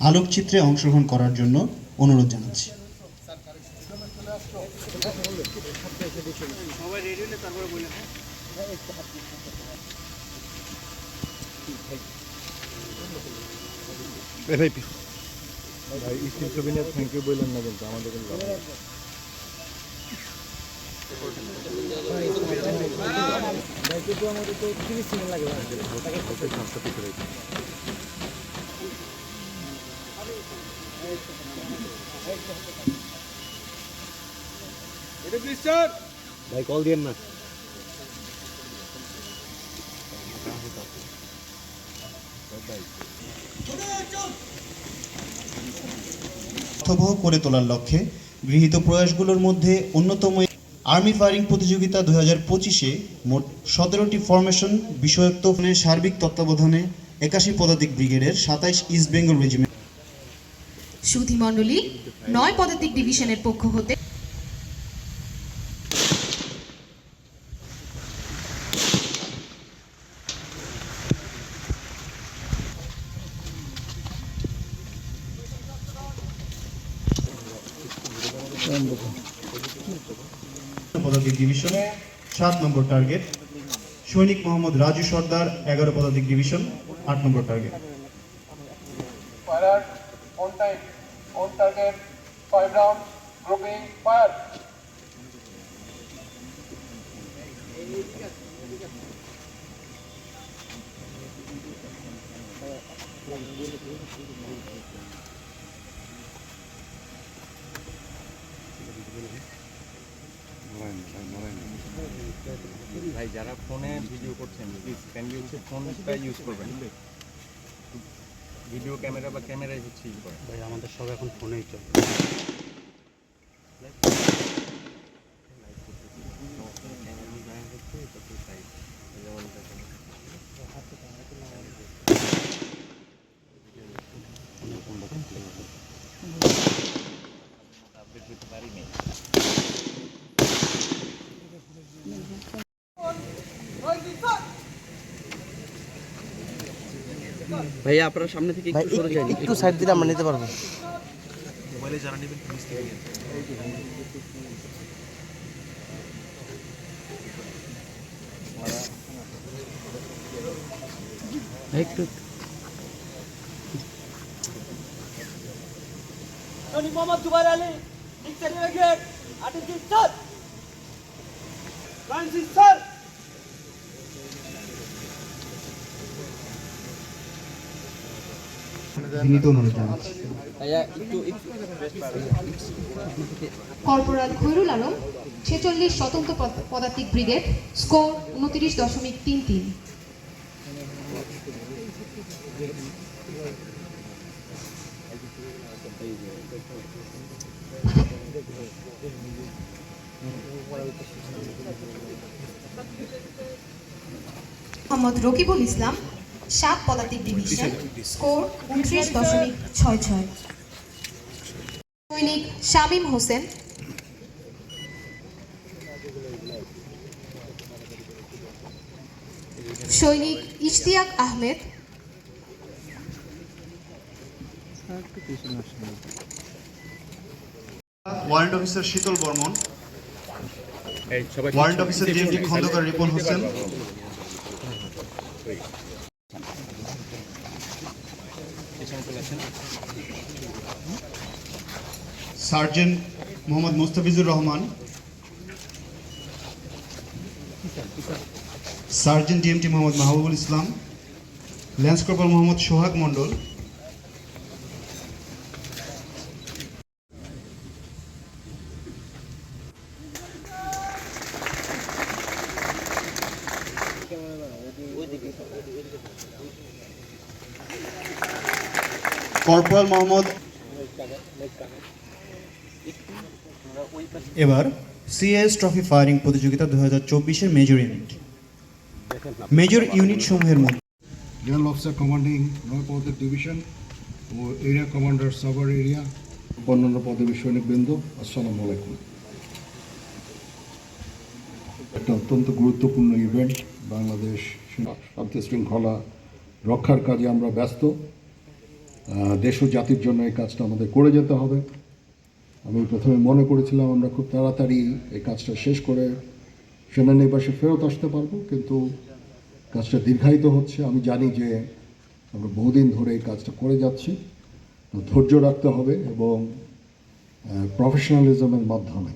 আলোকচিত্রে অংশগ্রহণ করার জন্য অনুরোধ জানাচ্ছি ভাই স্টিল ছবি নিয়ে থ্যাংক ইউ বললেন না কিন্তু আমাদের। ভাই কল দিয়েন না। করে তোলার লক্ষ্যে গৃহীত প্রয়াসগুলোর মধ্যে অন্যতম আর্মি ফায়ারিং প্রতিযোগিতা দু হাজার পঁচিশে মোট সতেরোটি ফরমেশন বিষয়ক সার্বিক তত্ত্বাবধানে একাশি পদাতিক ব্রিগেডের সাতাইশ ইস্ট বেঙ্গল রেজিমেন্ট সুধি মণ্ডলী নয় পদাতিক ডিভিশনের পক্ষ হতে পদাতিক ডিভিশন সাত নম্বর টার্গেট সৈনিক মোহাম্মদ রাজু সর্দার এগারো পদাতিক ডিভিশন আট নম্বর টার্গেট Fire, on ভাই যারা ফোনে ভিডিও করছেন প্লিজ কাইন্ডলি হচ্ছে ফোনটা ইউজ করবেন? ভিডিও ক্যামেরা বা ক্যামেরাই হচ্ছে ইউজ করেন ভাই আমাদের সব এখন ফোনেই চলে। ভাইয়া আপনারা সামনে থেকে একটু সরে যান। একটু সাইড দিলে আমরা নিতে পারব। একটু মোহাম্মদ জুবাইর আলী ডিকশনারি ব্রিগেড আটিজি স্যার। Francis sir. বিনীত অনুরোধ জানাচ্ছি। কর্পোরাল খৈরুল আলম ছেচল্লিশ স্বতন্ত্র পদ- পদাতিক ব্রিগেড স্কোর উনত্রিশ দশমিক তিন তিন। মোহাম্মদ রকিবুল ইসলাম সাত পদাতিক ডিভিশন স্কোর উনত্রিশ দশমিক ছয় ছয়। সৈনিক শামীম হোসেন। সৈনিক Ishtiaq Ahmed. Warrant officer Shital Barman. Warrant officer DMD Khondokar Ripon Hossain. Sergeant Mohammad Mustafizur Rahman sergeant DMT Mohammad Mahbubul Islam lance corporal Mohammad Sohag Mondal corporal Mohammad. এবার সিএস ট্রফি ফায়ারিং প্রতিযোগিতা দু হাজার চব্বিশের মেজর ইউনিট মেজর ইউনিট সমূহের মধ্যে general officer commanding নয় পদের division ও এরিয়া কমান্ডার সাভার এরিয়া অন্যান্য পদবী সৈনিক বৃন্দ, আসসালামু আলাইকুম। একটা অত্যন্ত গুরুত্বপূর্ণ ইভেন্ট বাংলাদেশ শান্তি শৃঙ্খলা রক্ষার কাজে আমরা ব্যস্ত। দেশ ও জাতির জন্য এই কাজটা আমাদের করে যেতে হবে। আমি প্রথমে মনে করেছিলাম আমরা খুব তাড়াতাড়ি এই কাজটা শেষ করে সেনানিবাসে ফেরত আসতে পারব, কিন্তু কাজটা দীর্ঘায়িত হচ্ছে। আমি জানি যে আমরা বহুদিন ধরে এই কাজটা করে যাচ্ছি। তো ধৈর্য রাখতে হবে এবং প্রফেশনালিজমের মাধ্যমে,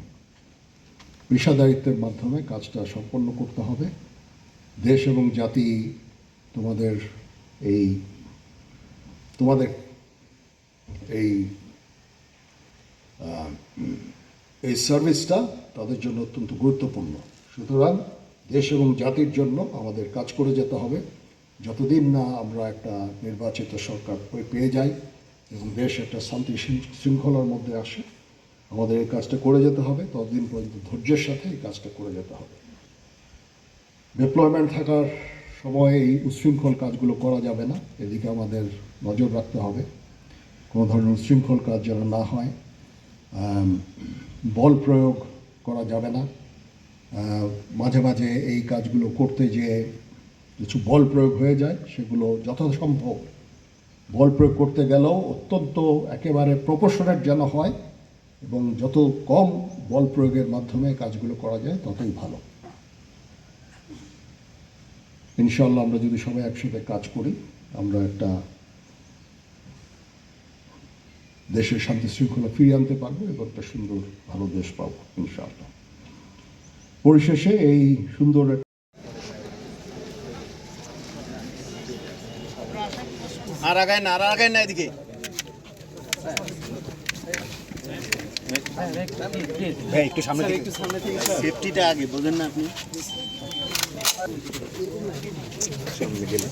পেশাদারিত্বের মাধ্যমে কাজটা সম্পন্ন করতে হবে। দেশ এবং জাতি তোমাদের এই তোমাদের এই এই সার্ভিসটা তাদের জন্য অত্যন্ত গুরুত্বপূর্ণ। সুতরাং দেশ এবং জাতির জন্য আমাদের কাজ করে যেতে হবে। যতদিন না আমরা একটা নির্বাচিত সরকার পেয়ে যাই এবং দেশ একটা শান্তি শৃঙ্খলার মধ্যে আসে, আমাদের এই কাজটা করে যেতে হবে। ততদিন পর্যন্ত ধৈর্যের সাথে এই কাজটা করে যেতে হবে। ডিপ্লয়মেন্ট থাকার সময় এই উচ্ছৃঙ্খল কাজগুলো করা যাবে না। এদিকে আমাদের নজর রাখতে হবে। কোনো ধরনের উচ্ছৃঙ্খল কাজ যেন না হয়। বল প্রয়োগ করা যাবে না। মাঝে মাঝে এই কাজগুলো করতে যে কিছু বল প্রয়োগ হয়ে যায়। সেগুলো যথাসম্ভব বল প্রয়োগ করতে গেলেও অত্যন্ত একেবারে প্রপোর্শনেট যেন হয় এবং যত কম বল প্রয়োগের মাধ্যমে কাজগুলো করা যায়, ততই ভালো। ইনশাল্লাহ আমরা যদি সবাই একসাথে কাজ করি আমরা একটা দেশের শান্তি শৃঙ্খলা ফিরিয়ে আনতে পারব এবং একটা সুন্দর ভালো দেশ পাবো ইনশাআল্লাহ। পরিশেষে এই সুন্দর আর আগায় না আর আগায় না এদিকে। একটু সামনে থেকে একটু সামনে থেকে সেফটিটা আগে বোঝেন না আপনি। Şimdi gelin.